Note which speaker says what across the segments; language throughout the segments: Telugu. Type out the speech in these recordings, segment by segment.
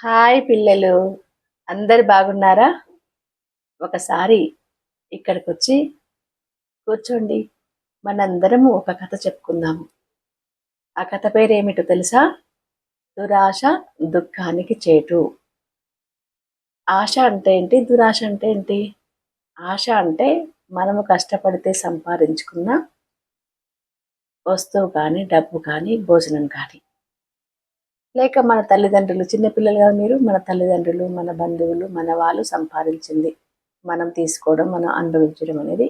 Speaker 1: హాయ్ పిల్లలు. అందరు బాగున్నారా? ఒకసారి ఇక్కడికి వచ్చి కూర్చోండి. మనందరము ఒక కథ చెప్పుకుందాము. ఆ కథ పేరేమిటో తెలుసా? దురాశ దుఃఖానికి చేటు. ఆశ అంటే ఏంటి? దురాశ అంటే ఏంటి? ఆశ అంటే మనము కష్టపడితే సంపాదించుకున్న వస్తువు కానీ డబ్బు కానీ భోజనం కానీ. లేక మన తల్లిదండ్రులు చిన్నపిల్లలుగా మీరు మన తల్లిదండ్రులు మన బంధువులు మన వాళ్ళు సంపాదించింది మనం తీసుకోవడం మనం అనుభవించడం అనేది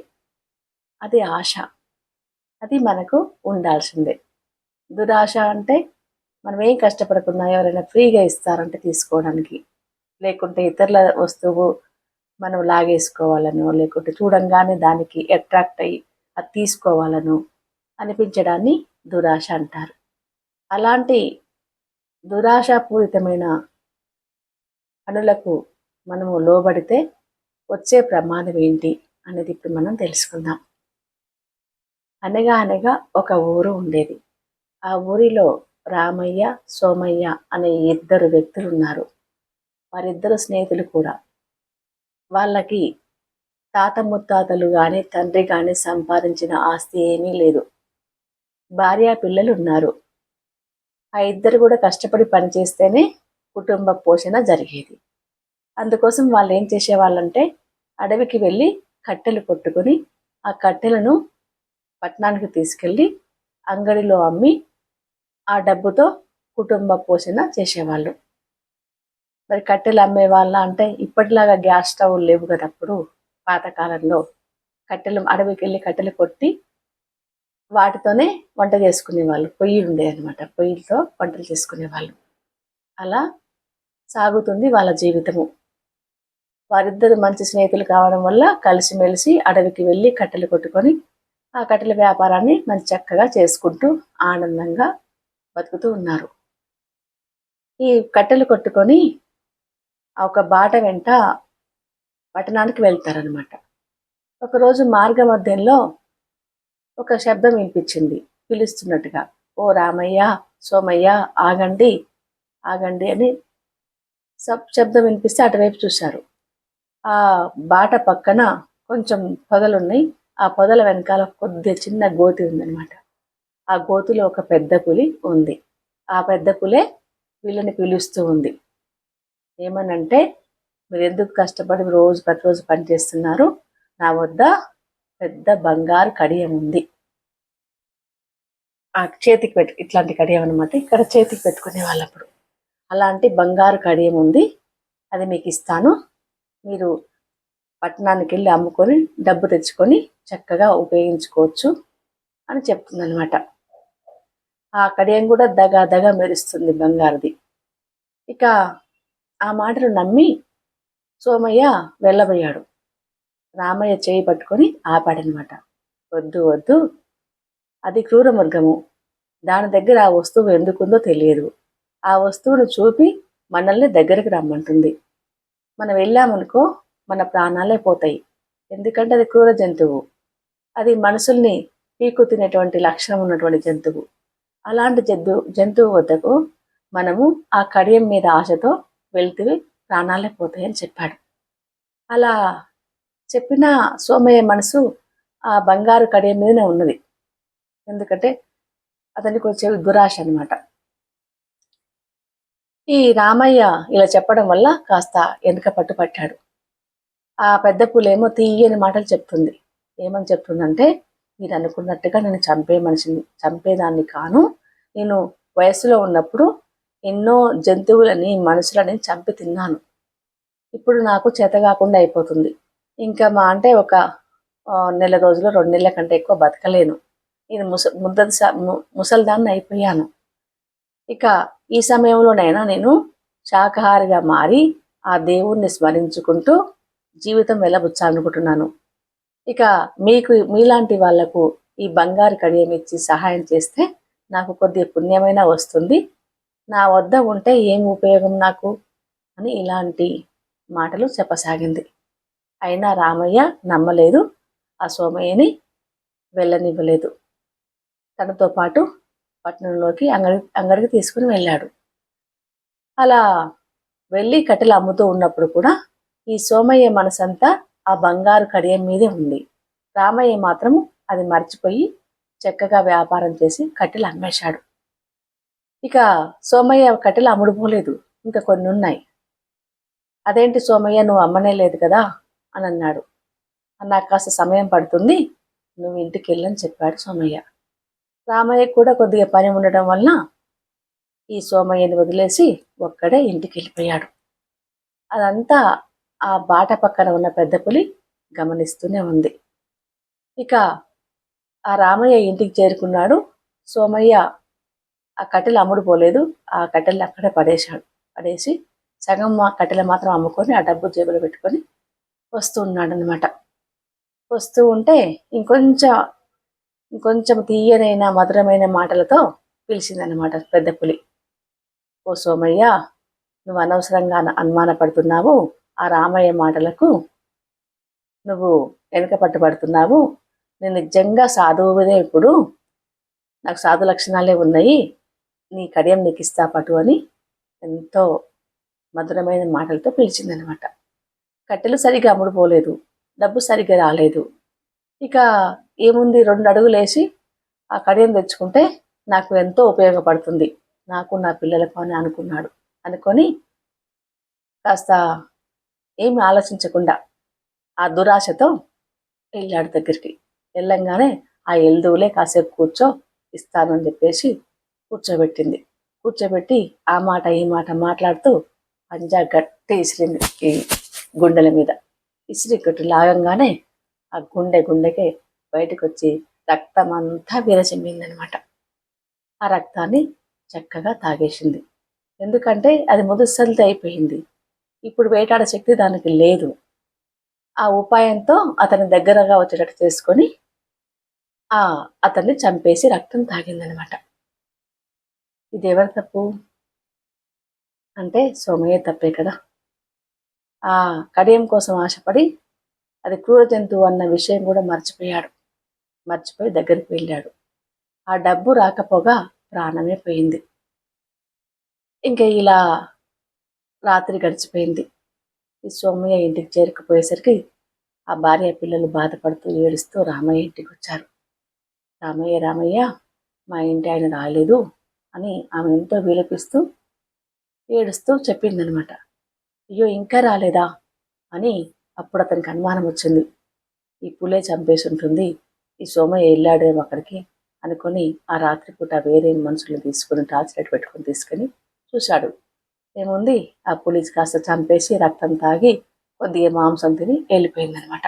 Speaker 1: అది ఆశ. అది మనకు ఉండాల్సిందే. దురాశ అంటే మనం ఏం కష్టపడకుండా ఎవరైనా ఫ్రీగా ఇస్తారంటే తీసుకోవడానికి. లేకుంటే ఇతరుల వస్తువు మనం లాగేసుకోవాలను లేకుంటే చూడంగానే దానికి అట్రాక్ట్ అయ్యి అది తీసుకోవాలను అనిపించడాన్ని దురాశ అంటారు. అలాంటి దురాశాపూరితమైన పనులకు మనము లోబడితే వచ్చే ప్రమాదం ఏంటి అనేది ఇప్పుడు మనం తెలుసుకుందాం. అనగా అనగా ఒక ఊరు ఉండేది. ఆ ఊరిలో రామయ్య సోమయ్య అనే ఇద్దరు వ్యక్తులు ఉన్నారు వారిద్దరు స్నేహితులు కూడా. వాళ్ళకి తాత ముత్తాతలు కానీ తండ్రి కానీ సంపాదించిన ఆస్తి ఏమీ లేదు. భార్య పిల్లలు ఉన్నారు ఆ ఇద్దరు కూడా కష్టపడి పనిచేస్తేనే కుటుంబ పోషణ జరిగేది. అందుకోసం వాళ్ళు ఏం చేసేవాళ్ళంటే అడవికి వెళ్ళి కట్టెలు కొట్టుకొని ఆ కట్టెలను పట్టణానికి తీసుకెళ్ళి అంగడిలో అమ్మి ఆ డబ్బుతో కుటుంబ పోషణ చేసేవాళ్ళు. మరి కట్టెలు అమ్మే వాళ్ళ అంటే ఇప్పటిలాగా గ్యాస్ స్టవ్ లేవు కదా అప్పుడు పాతకాలంలో. కట్టెలు అడవికి వెళ్ళి కట్టెలు కొట్టి వాటితోనే వంట చేసుకునేవాళ్ళు. పొయ్యి ఉండే అనమాట పొయ్యిలతో వంటలు చేసుకునేవాళ్ళు. అలా సాగుతుంది వాళ్ళ జీవితము. వారిద్దరు మంచి స్నేహితులు కావడం వల్ల కలిసిమెలిసి అడవికి వెళ్ళి కట్టెలు కొట్టుకొని ఆ కట్టెల వ్యాపారాన్ని మంచి చక్కగా చేసుకుంటూ ఆనందంగా బతుకుతూ ఉన్నారు. ఈ కట్టెలు కొట్టుకొని ఒక బాట వెంట పట్టణానికి వెళ్తారనమాట ఒకరోజు మార్గ మధ్యంలో ఒక శబ్దం వినిపించింది. పిలుస్తున్నట్టుగా ఓ రామయ్య సోమయ్య ఆగండి ఆగండి అని సబ్ శబ్దం వినిపిస్తే అటువైపు చూశారు. ఆ బాట పక్కన కొంచెం పొదలున్నాయి. ఆ పొదల వెనకాల కొద్ది చిన్న గోతి ఉందన్నమాట. ఆ గోతిలో ఒక పెద్ద పులి ఉంది. ఆ పెద్ద పులే వీళ్ళని పిలుస్తూ ఉంది. ఏమనంటే మీరు ఎందుకు కష్టపడి రోజు ప్రతిరోజు పని చేస్తున్నారు నా వద్ద పెద్ద బంగారు కడియం ఉంది. ఆ చేతికి పెట్టు ఇట్లాంటి కడియం అనమాట ఇక్కడ చేతికి పెట్టుకునే వాళ్ళప్పుడు. అలాంటి బంగారు కడియం ఉంది. అది మీకు ఇస్తాను. మీరు పట్టణానికి వెళ్ళి అమ్ముకొని డబ్బు తెచ్చుకొని చక్కగా ఉపయోగించుకోవచ్చు అని చెప్తుందనమాట ఆ కడియం కూడా దగా దగా మెరుస్తుంది బంగారుది. ఇక ఆ మాటలు నమ్మి సోమయ్య వెళ్ళబోయాడు. రామయ్య చేయి పట్టుకొని ఆపాడనమాట. వద్దు వద్దు. అది క్రూరమృగము దాని దగ్గర ఆ వస్తువు ఎందుకుందో తెలియదు. ఆ వస్తువును చూపి మనల్ని దగ్గరికి రమ్మంటుంది. మనం వెళ్ళామనుకో మన ప్రాణాలే పోతాయి. ఎందుకంటే అది క్రూర జంతువు. అది మనుషుల్ని పీకు తినేటువంటి లక్షణం ఉన్నటువంటి జంతువు. అలాంటి జంతు జంతువు వద్దకు మనము ఆ కడియం మీద ఆశతో వెళ్తే ప్రాణాలే పోతాయని చెప్పాడు. అలా చెప్పిన సోమయ్య మనసు ఆ బంగారు కడే మీదనే ఉన్నది. ఎందుకంటే అతనికి వచ్చే దురాశ అనమాట ఈ రామయ్య ఇలా చెప్పడం వల్ల కాస్త వెనుక పట్టుపట్టాడు ఆ పెద్ద పూలేమో తీయని మాటలు చెప్తుంది. ఏమని చెప్తుందంటే మీరు అనుకున్నట్టుగా నేను చంపే మనిషిని చంపేదాన్ని కాను. నేను వయసులో ఉన్నప్పుడు ఎన్నో జంతువులని మనుషులని చంపి తిన్నాను. ఇప్పుడు నాకు చేత కాకుండా అయిపోతుంది. ఇంకా మా అంటే ఒక నెల రోజులు రెండు నెలల కంటే ఎక్కువ బతకలేను. నేను ముస ముద్ద ముసల్దాన్ని అయిపోయాను. ఇక ఈ సమయంలోనైనా నేను శాకాహారిగా మారి ఆ దేవుణ్ణి స్మరించుకుంటూ జీవితం వెళ్ళబుచ్చాలనుకుంటున్నాను ఇక మీకు మీలాంటి వాళ్ళకు ఈ బంగారు కడియం ఇచ్చి సహాయం చేస్తే నాకు కొద్ది పుణ్యమైనా వస్తుంది. నా వద్ద ఉంటే ఏం ఉపయోగం నాకు? అని ఇలాంటి మాటలు చెప్పసాగింది. అయినా రామయ్య నమ్మలేదు. ఆ సోమయ్యని వెళ్ళనివ్వలేదు. తనతో పాటు పట్టణంలోకి అంగడి అంగడికి తీసుకుని వెళ్ళాడు. అలా వెళ్ళి కట్టెలు అమ్ముతూ ఉన్నప్పుడు కూడా ఈ సోమయ్య మనసంతా ఆ బంగారు కడియం మీదే ఉంది. రామయ్య మాత్రం అది మర్చిపోయి చక్కగా వ్యాపారం చేసి కట్టెలు అమ్మేశాడు. ఇక సోమయ్య కట్టెలు అమ్ముడుపోలేదు ఇంకా కొన్ని ఉన్నాయి అదేంటి సోమయ్య నువ్వు అమ్మనే లేదు కదా? అని అన్నాడు నాకు కాస్త సమయం పడుతుంది. నువ్వు ఇంటికి వెళ్ళని చెప్పాడు సోమయ్య. రామయ్య కూడా కొద్దిగా పని ఉండడం వలన ఈ సోమయ్యని వదిలేసి ఒక్కడే ఇంటికి వెళ్ళిపోయాడు అదంతా ఆ బాట పక్కన ఉన్న పెద్ద పులి గమనిస్తూనే ఉంది. ఇక ఆ రామయ్య ఇంటికి చేరుకున్నాడు. సోమయ్య ఆ కట్టెలు అమ్ముడుపోలేదు. ఆ కట్టెలు అక్కడే పడేశాడు. పడేసి సగం కట్టెలు మాత్రం అమ్ముకొని ఆ డబ్బు జేబులో పెట్టుకొని వస్తూ ఉన్నాడు అనమాట వస్తూ ఉంటే ఇంకొంచెం ఇంకొంచెం తీయనైన మధురమైన మాటలతో పిలిచిందనమాట పెద్ద పులి. ఓ సోమయ్య నువ్వు అనవసరంగా అనుమానపడుతున్నావు ఆ రామయ్య మాటలకు నువ్వు వెనుక పట్టుబడుతున్నావు. నేను నిజంగా సాధువునే ఇప్పుడు. నాకు సాధు లక్షణాలే ఉన్నాయి. నీ కడియం నీకు ఇస్తా పటు అని ఎంతో మధురమైన మాటలతో పిలిచిందనమాట కట్టెలు సరిగ్గా అమ్ముడుపోలేదు డబ్బు సరిగ్గా రాలేదు. ఇక ఏముంది? రెండు అడుగులు వేసి ఆ కడియం తెచ్చుకుంటే నాకు ఎంతో ఉపయోగపడుతుంది. నాకు నా పిల్లలకు అని అనుకున్నాడు. అనుకొని కాస్త ఏమి ఆలోచించకుండా ఆ దురాశతో వెళ్ళాడు దగ్గరికి. వెళ్ళంగానే ఆ ఎల్దువులే కాసేపు కూర్చో ఇస్తాను అని చెప్పేసి కూర్చోబెట్టింది. కూర్చోబెట్టి ఆ మాట ఈ మాట మాట్లాడుతూ పంజా గట్టి విసిరింది గుండెల మీద. ఇసిరికట్టు లాగంగానే ఆ గుండె గుండెకే బయటకు వచ్చి రక్తం అంతా విరచిమ్మిందనమాట ఆ రక్తాన్ని చక్కగా తాగేసింది. ఎందుకంటే అది ముదుసలితో అయిపోయింది. ఇప్పుడు వేటాడ శక్తి దానికి లేదు. ఆ ఉపాయంతో అతని దగ్గరగా వచ్చేటట్టు చేసుకొని ఆ అతన్ని చంపేసి రక్తం తాగిందనమాట. ఇది ఎవరి తప్పు? అంటే సోమయ్య తప్పే కదా. ఆ కడియం కోసం ఆశపడి అది క్రూర జంతువు అన్న విషయం కూడా మర్చిపోయాడు. మర్చిపోయి దగ్గరికి వెళ్ళాడు. ఆ డబ్బు రాకపోగా ప్రాణమే పోయింది. ఇంకా ఇలా రాత్రి గడిచిపోయింది. ఈ సోమయ్య ఇంటికి చేరుకుపోయేసరికి ఆ భార్య పిల్లలు బాధపడుతూ ఏడుస్తూ రామయ్య ఇంటికి వచ్చారు. రామయ్య రామయ్య మా ఇంటి ఆయన రాలేదు అని ఆమె ఎంతో విలపిస్తూ ఏడుస్తూ చెప్పిందనమాట. అయ్యో ఇంకా రాలేదా? అని అప్పుడు అతనికి అనుమానం వచ్చింది. ఈ పులే చంపేసి ఉంటుంది ఈ సోమయ్య వెళ్ళాడేమో అక్కడికి అనుకొని ఆ రాత్రిపూట వేరే మనుషులు తీసుకుని టార్చ్ లైట్ పెట్టుకొని తీసుకొని చూశాడు. ఏముంది? ఆ పులి కాస్త చంపేసి రక్తం తాగి కొద్దిగా మాంసం తిని వెళ్ళిపోయిందనమాట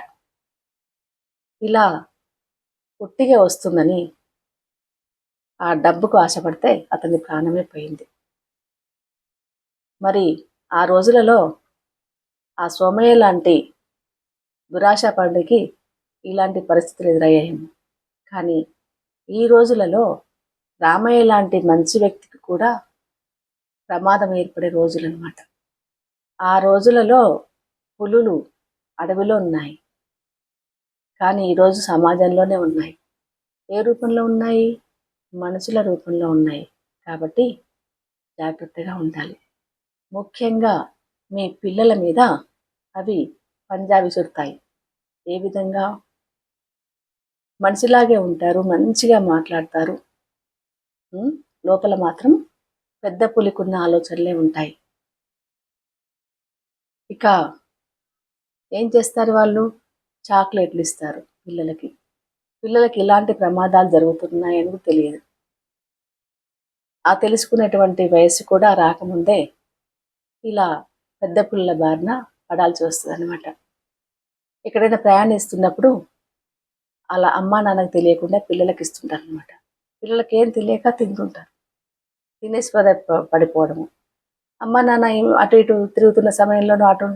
Speaker 1: ఇలా పుట్టిగా వస్తుందని ఆ డబ్బుకు ఆశపడితే అతని ప్రాణమే పోయింది. మరి ఆ రోజులలో ఆ సోమయ్య లాంటి దురాశ పండుకి ఇలాంటి పరిస్థితులు ఎదురయ్యాయి. కానీ ఈ రోజులలో రామయ్య లాంటి మంచి వ్యక్తికి కూడా ప్రమాదం ఏర్పడే రోజులు అనమాట ఆ రోజులలో పులులు అడవిలో ఉన్నాయి. కానీ ఈరోజు సమాజంలోనే ఉన్నాయి. ఏ రూపంలో ఉన్నాయి? మనుషుల రూపంలో ఉన్నాయి. కాబట్టి జాగ్రత్తగా ఉండాలి. ముఖ్యంగా మీ పిల్లల మీద అవి పంజా విసురుతాయి ఏ విధంగా? మనిషిలాగే ఉంటారు మంచిగా మాట్లాడతారు. లోపల మాత్రం పెద్ద పులికున్న ఆలోచనలే ఉంటాయి. ఇక ఏం చేస్తారు వాళ్ళు? చాక్లెట్లు ఇస్తారు పిల్లలకి. పిల్లలకి ఇలాంటి ప్రమాదాలు జరుగుతున్నాయని తెలియదు. ఆ తెలుసుకునేటువంటి వయసు కూడా రాకముందే ఇలా పెద్ద పుల్ల బారిన పడాల్సి వస్తుంది అనమాట ఎక్కడైనా ప్రయాణిస్తున్నప్పుడు అలా అమ్మా నాన్నకు తెలియకుండా పిల్లలకి ఇస్తుంటారు అనమాట పిల్లలకి ఏం తెలియక తింటుంటారు. తినేసి పద పడిపోవడము. అమ్మ నాన్న అటు ఇటు తిరుగుతున్న సమయంలోనూ అటు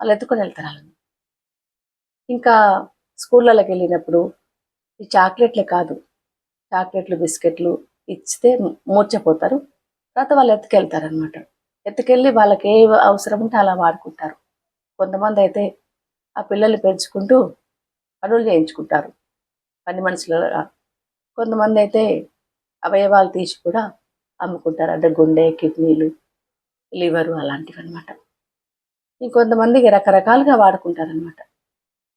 Speaker 1: వాళ్ళు ఎత్తుకొని వెళ్తారు వాళ్ళని. ఇంకా స్కూళ్ళకి వెళ్ళినప్పుడు ఈ చాక్లెట్లే కాదు చాక్లెట్లు బిస్కెట్లు ఇచ్చితే మూర్చపోతారు. తర్వాత వాళ్ళు ఎత్తుకెళ్తారు అనమాట ఎత్తుకెళ్ళి వాళ్ళకి ఏ అవసరం ఉంటే అలా వాడుకుంటారు. కొంతమంది అయితే ఆ పిల్లల్ని పెంచుకుంటూ పనులు చేయించుకుంటారు. పని మనుషులుగా. కొంతమంది అయితే అవయవాలు తీసి కూడా అమ్ముకుంటారు. అంటే గుండె కిడ్నీలు లివరు అలాంటివి అనమాట ఇంకొంతమందికి రకరకాలుగా వాడుకుంటారనమాట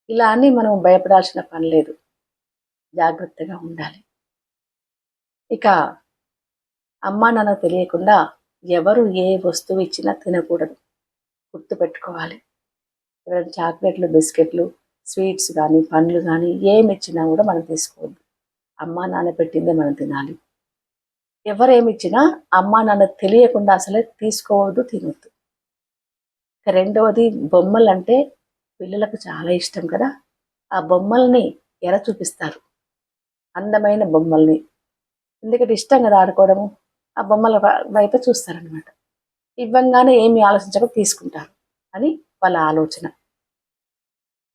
Speaker 1: ఇలా అని మనం భయపడాల్సిన పని లేదు. జాగ్రత్తగా ఉండాలి. ఇక అమ్మ నాన్న తెలియకుండా ఎవరు ఏ వస్తువు ఇచ్చినా తినకూడదు. గుర్తుపెట్టుకోవాలి. ఎవరైనా చాక్లెట్లు బిస్కెట్లు స్వీట్స్ కానీ పండ్లు కానీ ఏమి ఇచ్చినా కూడా మనం తీసుకోవద్దు. అమ్మా నాన్న పెట్టిందే మనం తినాలి. ఎవరేమిచ్చినా ఇచ్చినా నాన్న తెలియకుండా అసలే తీసుకోవద్దు తినొద్దు. రెండవది బొమ్మలు అంటే పిల్లలకు చాలా ఇష్టం కదా. ఆ బొమ్మల్ని ఎర చూపిస్తారు. అందమైన బొమ్మల్ని. ఎందుకంటే ఇష్టం కదా ఆడుకోవడము? ఆ బొమ్మల వై- వైపు చూస్తారనమాట ఇవ్వంగానే ఏమి ఆలోచించక తీసుకుంటారు అని వాళ్ళ ఆలోచన.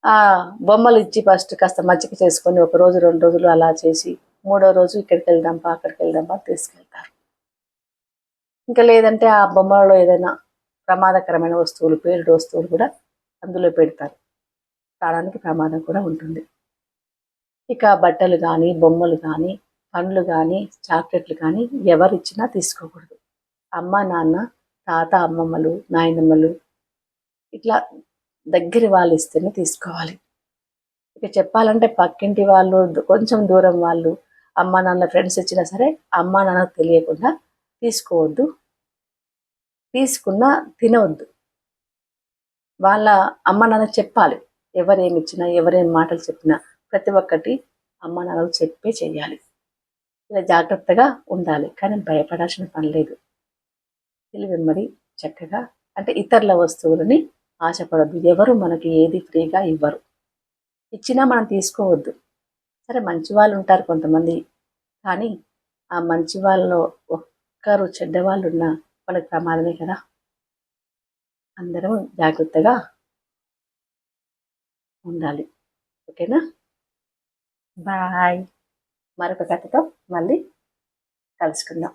Speaker 1: ఆ బొమ్మలు ఇచ్చి ఫస్ట్ కాస్త మజ్జిగ చేసుకొని ఒక రోజు రెండు రోజులు అలా చేసి మూడో రోజు ఇక్కడికి వెళ్దాంపా అక్కడికి వెళ్దాంపా తీసుకెళ్తారు. ఇంకా లేదంటే ఆ బొమ్మలలో ఏదైనా ప్రమాదకరమైన వస్తువులు పేలుడు వస్తువులు కూడా అందులో పెడతారు. ప్రాణానికి ప్రమాదం కూడా ఉంటుంది. ఇక బట్టలు కానీ బొమ్మలు కానీ పండ్లు కానీ చాక్లెట్లు కానీ ఎవరిచ్చినా తీసుకోకూడదు. అమ్మ నాన్న తాత అమ్మమ్మలు నాయనమ్మలు ఇట్లా దగ్గర వాళ్ళు ఇస్తేనే తీసుకోవాలి. ఇక చెప్పాలంటే పక్కింటి వాళ్ళు కొంచెం దూరం వాళ్ళు అమ్మ నాన్న ఫ్రెండ్స్ ఇచ్చినా సరే అమ్మ నాన్నకు తెలియకుండా తీసుకోవద్దు. తీసుకున్నా తినవద్దు. వాళ్ళ అమ్మ నాన్న చెప్పాలి. ఎవరేమి ఇచ్చినా ఎవరేం మాటలు చెప్పినా ప్రతి ఒక్కటి అమ్మ నాన్నకు చెప్పే చేయాలి. ఇలా జాగ్రత్తగా ఉండాలి. కానీ భయపడాల్సిన పని లేదు. వెంబడి చక్కగా అంటే ఇతరుల వస్తువులని ఆశపడద్దు. ఎవరు మనకి ఏది ఫ్రీగా ఇవ్వరు. ఇచ్చినా మనం తీసుకోవద్దు. సరే మంచి వాళ్ళు ఉంటారు కొంతమంది. కానీ ఆ మంచి వాళ్ళలో ఒక్కరు చెడ్డ వాళ్ళు ఉన్నా మనకు ప్రమాదమే కదా. అందరం జాగ్రత్తగా ఉండాలి. ఓకేనా? బాయ్. మరొక కథతో మళ్ళీ కలుసుకుందాం.